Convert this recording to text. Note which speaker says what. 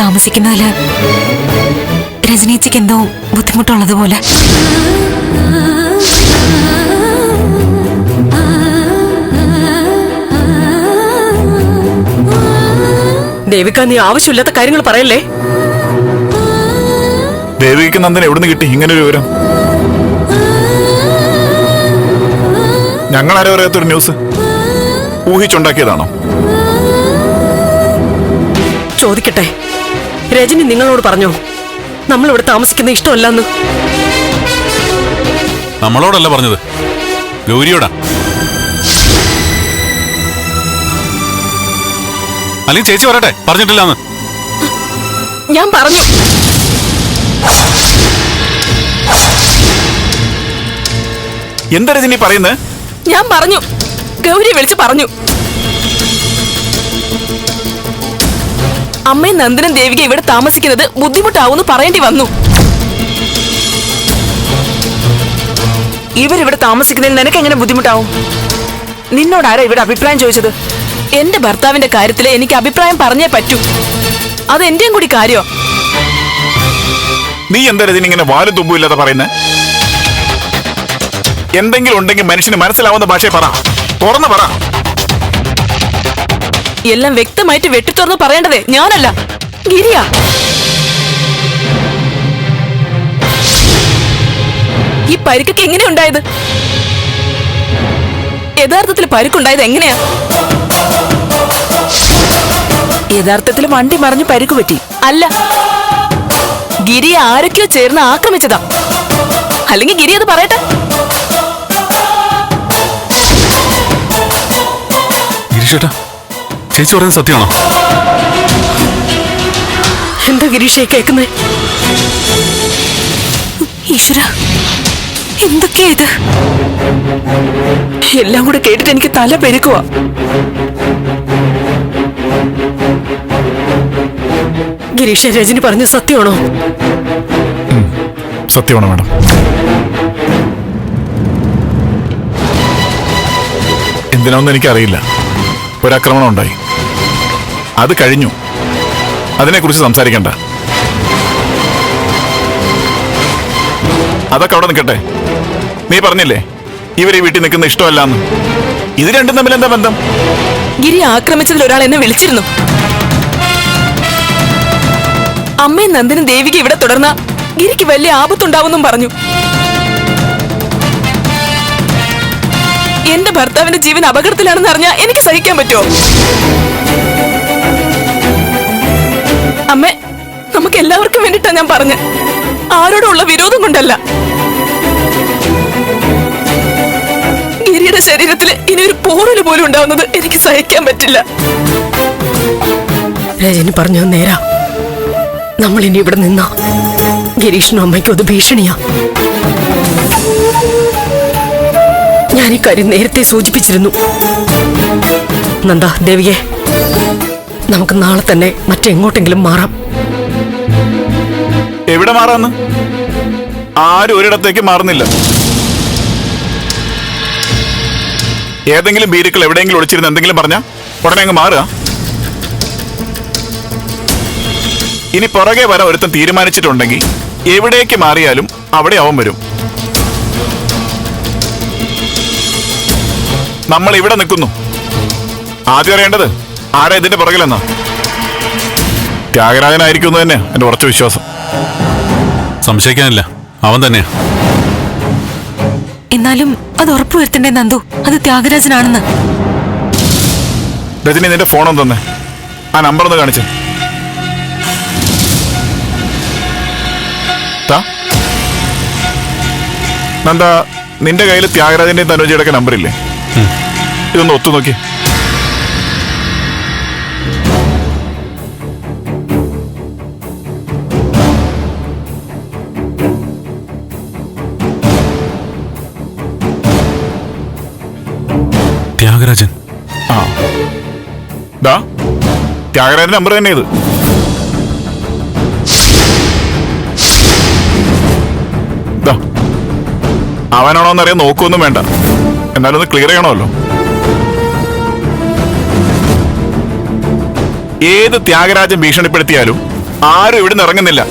Speaker 1: താമസിക്കുന്നതിൽ രജനീച്ചയ്ക്ക് എന്തോ ബുദ്ധിമുട്ടുള്ളതുപോലെ
Speaker 2: ദേവിക നീ ആവശ്യമില്ലാത്ത കാര്യങ്ങൾ പറയല്ലേ?
Speaker 3: ദേവിക്ക് നന്ദൻ എവിടുന്ന് കിട്ടി? ഇങ്ങനെ ഒരു വിവരം. ആരോ അറിയാത്തൊരു ന്യൂസ് ഊഹിച്ചുണ്ടാക്കിയതാണോ?
Speaker 2: ചോദിക്കട്ടെ. രജനി നിങ്ങളോട് പറഞ്ഞോ? നമ്മൾ ഇവിടെ താമസിക്കുന്ന ഇഷ്ടമല്ലെന്ന്.
Speaker 4: നമ്മളോടല്ല പറഞ്ഞത്. ഗൗരിയോടാ. അല്ലെങ്കിൽ ചേച്ചി പറയട്ടെ പറഞ്ഞിട്ടില്ലാന്ന്.
Speaker 2: ഞാൻ പറഞ്ഞു.
Speaker 3: എന്താ രജനി പറയുന്നത്?
Speaker 2: ഞാൻ പറഞ്ഞു. ഗൗരി വിളിച്ച് പറഞ്ഞു. അമ്മയും നന്ദനും ദേവിക ഇവിടെ താമസിക്കുന്നത് ബുദ്ധിമുട്ടാവുമെന്ന് പറയേണ്ടി വന്നു. ഇവരിവിടെ താമസിക്കുന്നതിൽ നിനക്ക് എങ്ങനെ ബുദ്ധിമുട്ടാവും? നിന്നോട് ആരാ ഇവിടെ അഭിപ്രായം ചോദിച്ചത്? എന്റെ ഭർത്താവിന്റെ കാര്യത്തിൽ എനിക്ക് അഭിപ്രായം പറഞ്ഞേ പറ്റൂ. അത് എന്റെയും കൂടി കാര്യോ?
Speaker 3: നീ എന്താ ഇങ്ങനെ വാലും തുമ്പും ഇല്ലാതെ പറയുന്നത് എന്തെങ്കിലും ഉണ്ടെങ്കിൽ മനുഷ്യന് മനസ്സിലാവുന്ന ഭാഷയെ പറ. തുറന്നു പറ.
Speaker 2: എല്ലാം വ്യക്തമായിട്ട് വെട്ടിത്തുറന്ന് പറയേണ്ടതേ ഞാനല്ല. ഗിരിയാ. ഈ പരിക്കൊക്കെ എങ്ങനെയുണ്ടായത്? യഥാർത്ഥത്തിൽ പരിക്കുണ്ടായത് എങ്ങനെയാ? യഥാർത്ഥത്തിൽ വണ്ടി മറിഞ്ഞ് പരിക്ക് പറ്റി. അല്ല. ഗിരി ആരൊക്കെയോ ചേർന്ന് ആക്രമിച്ചതാ. അല്ലെങ്കിൽ ഗിരി അത് പറയട്ടെ?
Speaker 4: ഗിരീഷേട്ടാ ചേച്ചി പറയുന്നത് സത്യമാണോ?
Speaker 2: എന്താ ഗിരീഷേ കേൾക്കുന്നേ?
Speaker 1: ഈശ്വര എന്തൊക്കെയാ ഇത്?
Speaker 2: എല്ലാം കൂടെ കേട്ടിട്ട് എനിക്ക് തല പെരുക്കുവാ. ഗിരീഷ് രജനി പറഞ്ഞ സത്യമാണോ?
Speaker 3: സത്യമാണ് മാഡം. എന്തിനാണെന്ന് എനിക്കറിയില്ല. ഒരാക്രമണം ഉണ്ടായി. അത് കഴിഞ്ഞു. അതിനെക്കുറിച്ച് സംസാരിക്കണ്ട. അതൊക്കെ അവിടെ നിൽക്കട്ടെ. നീ പറഞ്ഞില്ലേ ഇവർ ഈ വീട്ടിൽ നിൽക്കുന്ന ഇഷ്ടമല്ലാന്ന്. ഇത് രണ്ടും തമ്മിൽ എന്താ ബന്ധം?
Speaker 2: ഗിരി ആക്രമിച്ചതിൽ ഒരാൾ എന്നെ വിളിച്ചിരുന്നു. അമ്മയും നന്ദനും ദേവിക ഇവിടെ തുടർന്ന ഗിരിക്ക് വലിയ ആപത്തുണ്ടാവുന്നും പറഞ്ഞു. എന്റെ ഭർത്താവിന്റെ ജീവൻ അപകടത്തിലാണെന്ന് അറിഞ്ഞാൽ എനിക്ക് സഹിക്കാൻ പറ്റുമോ? അമ്മേ നമുക്ക് എല്ലാവർക്കും വേണ്ടിട്ടാ ഞാൻ പറഞ്ഞ. ആരോടുള്ള വിരോധം കൊണ്ടല്ല. ഗിരിയുടെ ശരീരത്തിൽ ഇനി ഒരു പോറൽ പോലും ഉണ്ടാവുന്നത് എനിക്ക് സഹിക്കാൻ പറ്റില്ല. രജനി പറഞ്ഞു നേരാ. നമ്മൾ ഇനി ഇവിടെ നിന്ന. ഗിരീഷിനും അമ്മയ്ക്കും അത് ഭീഷണിയാ. ഞാൻ ഈ കാര്യം നേരത്തെ സൂചിപ്പിച്ചിരുന്നു. നന്ദ ദേവിയെ നമുക്ക് നാളെ തന്നെ മറ്റെങ്ങോട്ടെങ്കിലും മാറാം.
Speaker 3: എവിടെ മാറാന്ന്? ആരും ഒരിടത്തേക്ക് മാറുന്നില്ല. ഏതെങ്കിലും ബീരുക്കൾ എവിടെയെങ്കിലും ഒളിച്ചിരുന്ന് എന്തെങ്കിലും പറഞ്ഞാ ഉടനെ അങ്ങ് മാറുക. ഇനി പുറകെ വരാൻ ഒരുത്തൻ തീരുമാനിച്ചിട്ടുണ്ടെങ്കിൽ എവിടേക്ക് മാറിയാലും അവിടെ അവൻ വരും. നമ്മൾ ഇവിടെ നിൽക്കുന്നു. ആദ്യം അറിയേണ്ടത് ആരാ ഇതിന്റെ പുറകിലെന്നാ? ത്യാഗരാജനായിരിക്കും എന്ന് തന്നെ എന്റെ ഉറച്ച വിശ്വാസം.
Speaker 4: സംശയിക്കാനില്ല അവൻ തന്നെയാ.
Speaker 1: എന്നാലും അത് ഉറപ്പുവരുത്തണ്ടേ നന്ദു? അത് ത്യാഗരാജനാണെന്ന്.
Speaker 3: രജനി നിന്റെ ഫോണും തന്നെ. ആ നമ്പർ ഒന്ന് കാണിച്ചേ. നന്ദ നിന്റെ കയ്യിൽ ത്യാഗരാജന്റെയും തനുജയുടെ ഒക്കെ നമ്പർ ഇല്ലേ ഇതൊന്ന് ഒത്തു നോക്കി
Speaker 4: ത്യാഗരാജൻ.
Speaker 3: ആ. ദാ ത്യാഗരാജൻ നമ്പർ തന്നെ ഇത്. അവനാണോ എന്നറിയാൻ നോക്കുമൊന്നും വേണ്ട. എന്നാലും ഒന്ന് ക്ലിയർ ചെയ്യണമല്ലോ. ഏത് ത്യാഗരാജൻ ഭീഷണിപ്പെടുത്തിയാലും ആരും ഇവിടെ നിന്ന് ഇറങ്ങുന്നില്ല.